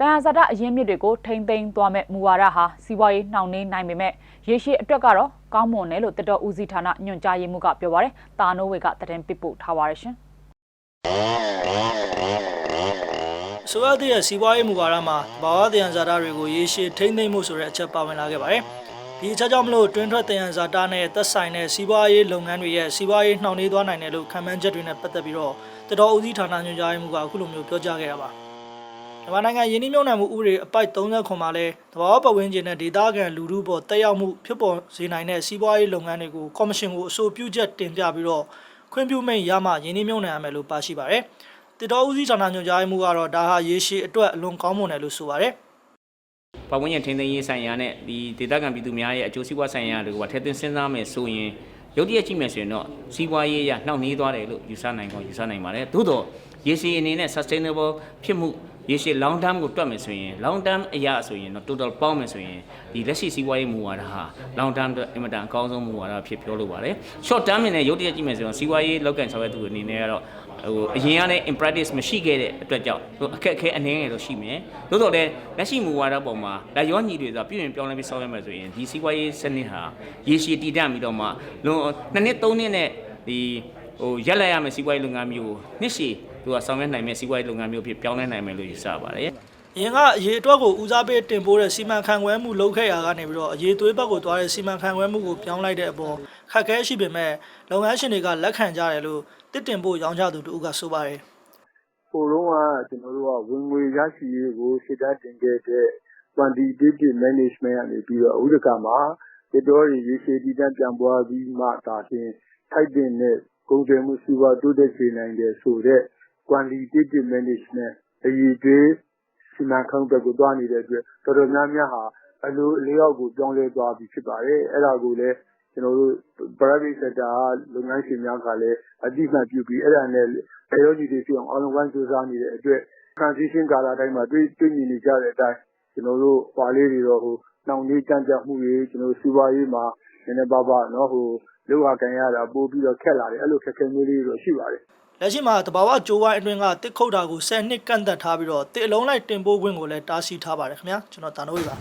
တန်ရာဇာတအရင်းမြစ်တွေကိုထိမ့်သိမ်းသွားမဲ့မူဝါဒဟာစီးပွားရေးနှောင့်နှေးနိုင်ပေမဲ့ရေရှည်အတွက်ကတော့ကောင်းမွန်တယ်လို့တတော်ဦးစီးဌာနညွှန်ကြားရေးမှူးကပြောပါရယ်။တာနိုဝေကသတင်းပစ်ပို့ထားပါရရှင်။ဆိုရတဲ့စီးပွားရေးမူဝါဒမှာဘာဝတယံဇာတာတွေကိုရေရှည်ထိမ့်သိမ့်မှုဆိုတဲ့အချက်ပါဝင်လာခဲ့ပါတယ်။ဒီအချက်ကြောင့်မလို့တွင်းထွက်တယံဇာတာနဲ့သက်ဆိုင်တဲ့စီးပွားရေးလုပ်ငန်းတွေရဲ့စီးပွားရေးနှောင့်နှေးသွားနိုင်တယ်လို့ခံမှန်းချက်တွေနဲ့ပတ်သက်ပြီးတော့တတော်ဦးစီးဌာနညွှန်ကြားရေးမှူးကအခုလိုမျိုးပြောကြားခဲ့တာပါ။ မြန်မာနိုင်ငံယင်းနှိမ့်မြုံနယ်မှုဥပဒေအပိုက်30မှာလဲတဘာဝပတ်ဝန်းကျင်နဲ့ဒေသခံလူထုပေါ်တက်ရောက်မှုဖြစ်ပေါ်စေနိုင်တဲ့စီးပွားရေးလုပ်ငန်းတွေကိုကော်မရှင်ကိုအဆိုပြုချက်တင်ပြပြီးတော့ခွင့်ပြုမိန့်ရမှယင်းနှိမ့်မြုံနယ်ရမယ်လို့ပါရှိပါတယ်။တတော်ဦးစီးဌာနညွှန်ကြားရေးမှူးကတော့ဒါဟာရေရှည်အတွက်အလွန်ကောင်းမွန်တယ်လို့ဆိုပါတယ်။ပတ်ဝန်းကျင်ထိန်းသိမ်းရေးဆိုင်ရာနဲ့ဒီဒေသခံပြည်သူများရဲ့အကျိုးစီးပွားဆိုင်ရာတွေကထည့်သွင်းစဉ်းစားမယ်ဆိုရင်ရုပ်တရက်ကြည့်မယ်ဆိုရင်တော့စီးပွားရေးရနှောင့်နှေးသွားတယ်လို့ယူဆနိုင်ကောယူဆနိုင်ပါတယ်သို့တော့ရေရှည်အနေနဲ့ sustainable ဖြစ်မှု ရေရှည် long term ကိုတွက်မယ်ဆိုရင် long term အရာဆိုရင်တော့ total ပေါင်းမယ်ဆိုရင်ဒီလက်ရှိစီးပွားရေးမူဝါဒဟာ long term အတွက်အင်မတန်အကောင်းဆုံးမူဝါဒဖြစ်ပြောလို့ပါတယ် short term အနေနဲ့ရုပ်တရက်ကြည့်မယ်ဆိုရင်စီးပွားရေးလောက်ကန်ဆောင်ရွက်သူအနေနဲ့ကတော့ဟိုအရင်ကလည်း in practice မရှိခဲ့တဲ့အတွက်ကြောင့်ဟိုအခက်အခဲအနည်းငယ်တော့ရှိမယ်။သို့တော်လည်းလက်ရှိမူဝါဒပေါ်မှာလက်ရောညီတွေဆိုပြည်ရင်ပြောင်းလဲပြီးဆောင်ရွက်မယ်ဆိုရင်ဒီစီးပွားရေးစနစ်ဟာရေရှည်တည်တံ့ပြီးတော့မှလွန်နှစ်နှစ်သုံးနှစ်နဲ့ဒီဟိုရက်လက်ရမယ်စီးပွားရေးလုပ်ငန်းမျိုးကိုနှစ်ရှည် သူကဆောင်ရွက်နိုင်မယ်စီးပွားရေးလုပ်ငန်းမျိုးဖြစ်ပြောင်းလဲနိုင်မယ်လို့ယူဆပါတယ်။အရင်ကအရေးအတွက်ကိုဦးစားပေးတင်ပို့တဲ့စီမံခန့်ခွဲမှုလုပ်ခဲ့ရကနေပြီးတော့အရေးသွေးဘက်ကိုသွားတဲ့စီမံခန့်ခွဲမှုကိုပြောင်းလိုက်တဲ့အပေါ်ခက်ခဲရှိပေမဲ့လုပ်ငန်းရှင်တွေကလက်ခံကြတယ်လို့တစ်တင်ပို့ရောင်းချသူတို့ကဆိုပါတယ်ဟိုတုန်းကကျွန်တော်တို့ကဝင်ငွေရရှိရေးကိုစိတ်ဓာတ်တင်ခဲ့တဲ့ quantitative management ကနေပြီးတော့ဥဒကမှာဒီတော်ရရေရှည်တည်တံ့ပြန်ပွားပြီးမှဒါဖြင့်ထိုက်တဲ့နဲ့ကုန်သွယ်မှုစီးပွားတိုးတက်စေနိုင်တယ်ဆိုတော့ quantitative management အရေးတွေစီမံခန့်ခွဲကိုတွားနေတဲ့အတွက်တော်တော်များများဟာအလိုအလျောက်ကိုပြောင်းလဲသွားပြီဖြစ်ပါတယ်အဲ့ဒါကိုလည်းကျွန်တော်တို့ private sector ကလုပ်ငန်းရှင်များကလည်းအတိအမှတ်ပြုပြီးအဲ့ဒါနဲ့အရောကြီးတွေဖြစ်အောင်အားလုံးဝိုင်းစူးစမ်းနေတဲ့အတွက် transition ကာလတိုင်းမှာတွေ့တွေ့မြင်နေကြတဲ့အတိုင်းကျွန်တော်တို့ပါလေးတွေတော့ဟိုနှောင့်နှေးကြမ်းကြမှုတွေကျွန်တော်စီးပွားရေးမှာနည်းနည်းပါးပါးเนาะဟို လောက်အကန်ရတာပို့ပြီးတော့ခက်လာတယ်အဲ့လိုခက်ခဲမျိုးလေးတွေတော့ရှိပါတယ်လက်ရှိမှာတဘာဝကြိုးဝိုင်းအတွင်းကတစ်ခုတ်တာကို10နှစ်ကန့်သက်ထားပြီးတော့တစ်အလုံးလိုက်တင်ပို့ခွင့်ကိုလည်းတားဆီးထားပါတယ်ခင်ဗျာကျွန်တော်တာနိုးပါ